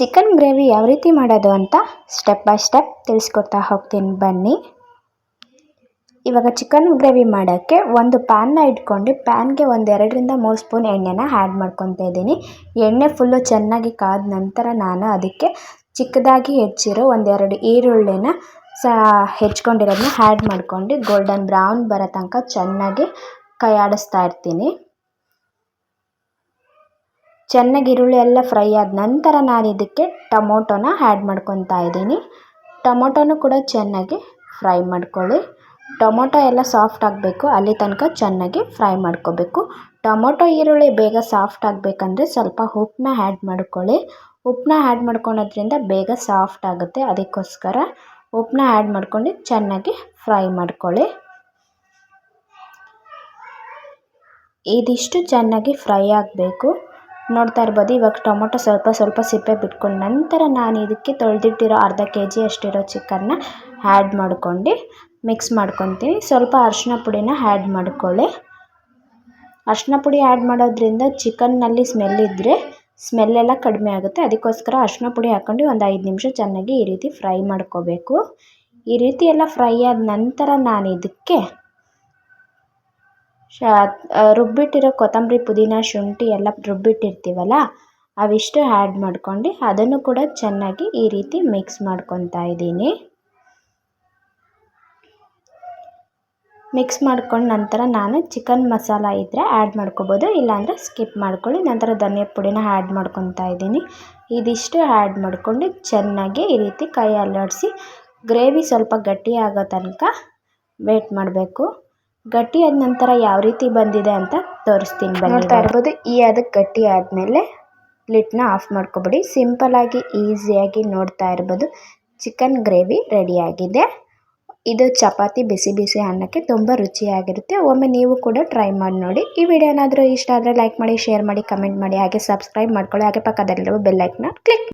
Chicken gravy ಯಾವ ರೀತಿ ಮಾಡೋದು ಅಂತ ಸ್ಟೆಪ್ ಬೈ ಸ್ಟೆಪ್ ತಿಳಿಸ್ಕೊಡ್ತಾ ಹೋಗ್ತೀನಿ. ಬನ್ನಿ. ಇವಾಗ ಚಿಕನ್ ಗ್ರೇವಿ ಮಾಡೋಕ್ಕೆ ಒಂದು ಪ್ಯಾನ್ನ ಇಟ್ಕೊಂಡು ಪ್ಯಾನ್ಗೆ ಒಂದು ಎರಡರಿಂದ ಮೂರು ಸ್ಪೂನ್ ಎಣ್ಣೆನ ಆ್ಯಡ್ ಮಾಡ್ಕೊತಾ ಇದ್ದೀನಿ. ಎಣ್ಣೆ ಫುಲ್ಲು ಚೆನ್ನಾಗಿ ಕಾದ ನಂತರ ನಾನು ಅದಕ್ಕೆ ಚಿಕ್ಕದಾಗಿ ಹೆಚ್ಚಿರೋ ಒಂದೆರಡು ಈರುಳ್ಳಿನ ಸ ಹೆಚ್ಕೊಂಡಿರೋದನ್ನ ಆ್ಯಡ್ ಮಾಡ್ಕೊಂಡು ಗೋಲ್ಡನ್ ಬ್ರೌನ್ ಬರೋ ತನಕ ಚೆನ್ನಾಗಿ ಕೈ ಆಡಿಸ್ತಾ ಇರ್ತೀನಿ. ಚೆನ್ನಾಗಿ ಈರುಳ್ಳಿ ಎಲ್ಲ ಫ್ರೈ ಆದ ನಂತರ ನಾನು ಇದಕ್ಕೆ ಟೊಮೊಟೊನ ಆ್ಯಡ್ ಮಾಡ್ಕೊತಾ ಇದ್ದೀನಿ. ಟೊಮೊಟೊನೂ ಕೂಡ ಚೆನ್ನಾಗಿ ಫ್ರೈ ಮಾಡ್ಕೊಳ್ಳಿ. ಟೊಮೊಟೊ ಎಲ್ಲ ಸಾಫ್ಟ್ ಆಗಬೇಕು, ಅಲ್ಲಿ ತನಕ ಚೆನ್ನಾಗಿ ಫ್ರೈ ಮಾಡ್ಕೋಬೇಕು. ಟೊಮೊಟೊ ಈರುಳ್ಳಿ ಬೇಗ ಸಾಫ್ಟ್ ಆಗಬೇಕಂದ್ರೆ ಸ್ವಲ್ಪ ಉಪ್ಪನ್ನ ಆ್ಯಡ್ ಮಾಡ್ಕೊಳ್ಳಿ. ಉಪ್ಪನ್ನ ಆ್ಯಡ್ ಮಾಡ್ಕೊಳೋದ್ರಿಂದ ಬೇಗ ಸಾಫ್ಟ್ ಆಗುತ್ತೆ, ಅದಕ್ಕೋಸ್ಕರ ಉಪ್ಪನ್ನ ಆ್ಯಡ್ ಮಾಡ್ಕೊಂಡು ಚೆನ್ನಾಗಿ ಫ್ರೈ ಮಾಡ್ಕೊಳ್ಳಿ. ಇದಿಷ್ಟು ಚೆನ್ನಾಗಿ ಫ್ರೈ ಆಗಬೇಕು. ನೋಡ್ತಾ ಇರ್ಬೋದು. ಇವಾಗ ಟೊಮೊಟೊ ಸ್ವಲ್ಪ ಸ್ವಲ್ಪ ಸಿಪ್ಪೆ ಬಿಟ್ಕೊಂಡು ನಂತರ ನಾನು ಇದಕ್ಕೆ ತೊಳೆದಿಟ್ಟಿರೋ ಅರ್ಧ ಕೆ ಜಿ ಅಷ್ಟಿರೋ ಚಿಕನ್ನ ಆ್ಯಡ್ ಮಾಡ್ಕೊಂಡು ಮಿಕ್ಸ್ ಮಾಡ್ಕೊತೀನಿ. ಸ್ವಲ್ಪ ಅರಿಶಿನ ಪುಡಿನ ಆ್ಯಡ್ ಮಾಡ್ಕೊಳ್ಳಿ. ಅರಿಶಿನ ಪುಡಿ ಆ್ಯಡ್ ಮಾಡೋದ್ರಿಂದ ಚಿಕನ್ನಲ್ಲಿ ಸ್ಮೆಲ್ ಇದ್ದರೆ ಸ್ಮೆಲ್ಲೆಲ್ಲ ಕಡಿಮೆ ಆಗುತ್ತೆ. ಅದಕ್ಕೋಸ್ಕರ ಅರಿಶಿನ ಪುಡಿ ಹಾಕ್ಕೊಂಡು ಒಂದು ಐದು ನಿಮಿಷ ಚೆನ್ನಾಗಿ ಈ ರೀತಿ ಫ್ರೈ ಮಾಡ್ಕೋಬೇಕು. ಈ ರೀತಿ ಎಲ್ಲ ಫ್ರೈ ಆದ ನಂತರ ನಾನು ಇದಕ್ಕೆ ಶ ರುಬ್ಬಿಟ್ಟಿರೋ ಕೊತ್ತಂಬರಿ, ಪುದೀನ, ಶುಂಠಿ ಎಲ್ಲ ರುಬ್ಬಿಟ್ಟಿರ್ತೀವಲ್ಲ, ಅವಿಷ್ಟು ಆ್ಯಡ್ ಮಾಡ್ಕೊಂಡು ಅದನ್ನು ಕೂಡ ಚೆನ್ನಾಗಿ ಈ ರೀತಿ ಮಿಕ್ಸ್ ಮಾಡ್ಕೊತಾ ಇದ್ದೀನಿ. ಮಿಕ್ಸ್ ಮಾಡ್ಕೊಂಡು ನಂತರ ನಾನು ಚಿಕನ್ ಮಸಾಲ ಇದ್ದರೆ ಆ್ಯಡ್ ಮಾಡ್ಕೋಬೋದು, ಇಲ್ಲಾಂದರೆ ಸ್ಕಿಪ್ ಮಾಡ್ಕೊಳ್ಳಿ, ನಂತರ ಧನಿಯಾ ಪುಡಿನ ಆ್ಯಡ್ ಮಾಡ್ಕೊತಾ ಇದ್ದೀನಿ. ಇದಿಷ್ಟು ಆ್ಯಡ್ ಮಾಡಿಕೊಂಡು ಚೆನ್ನಾಗಿ ಈ ರೀತಿ ಕೈ ಅಲ್ಲಾಡಿಸಿ ಗ್ರೇವಿ ಸ್ವಲ್ಪ ಗಟ್ಟಿಯಾಗೋ ತನಕ ವೇಟ್ ಮಾಡಬೇಕು. ಗಟ್ಟಿ ಆದ ನಂತರ ಯಾವ ರೀತಿ ಬಂದಿದೆ ಅಂತ ತೋರಿಸ್ತೀನಿ ಬನ್ನಿ ನೋಡ್ತಾ ಇರ್ಬೋದು ಈ ಅದಕ್ಕೆ ಗಟ್ಟಿ ಆದಮೇಲೆ ಲಿಟ್ನ ಆಫ್ ಮಾಡ್ಕೊಬಿಡಿ. ಸಿಂಪಲಾಗಿ ಈಸಿಯಾಗಿ ನೋಡ್ತಾ ಇರ್ಬೋದು. ಚಿಕನ್ ಗ್ರೇವಿ ರೆಡಿಯಾಗಿದೆ ಇದು ಚಪಾತಿ ಬಿಸಿ ಬಿಸಿ ಅನ್ನಕ್ಕೆ ತುಂಬ ರುಚಿಯಾಗಿರುತ್ತೆ. ಒಮ್ಮೆ ನೀವು ಕೂಡ ಟ್ರೈ ಮಾಡಿ ನೋಡಿ. ಈ ವಿಡಿಯೋ ಏನಾದರೂ ಇಷ್ಟ ಆದರೆ ಲೈಕ್ ಮಾಡಿ ಶೇರ್ ಮಾಡಿ ಕಮೆಂಟ್ ಮಾಡಿ ಹಾಗೆ ಸಬ್ಸ್ಕ್ರೈಬ್ ಮಾಡ್ಕೊಳ್ಳಿ. ಹಾಗೆ ಪಕ್ಕದಲ್ಲಿರುವ ಬೆಲ್ಲೈಕ್ನ ಕ್ಲಿಕ್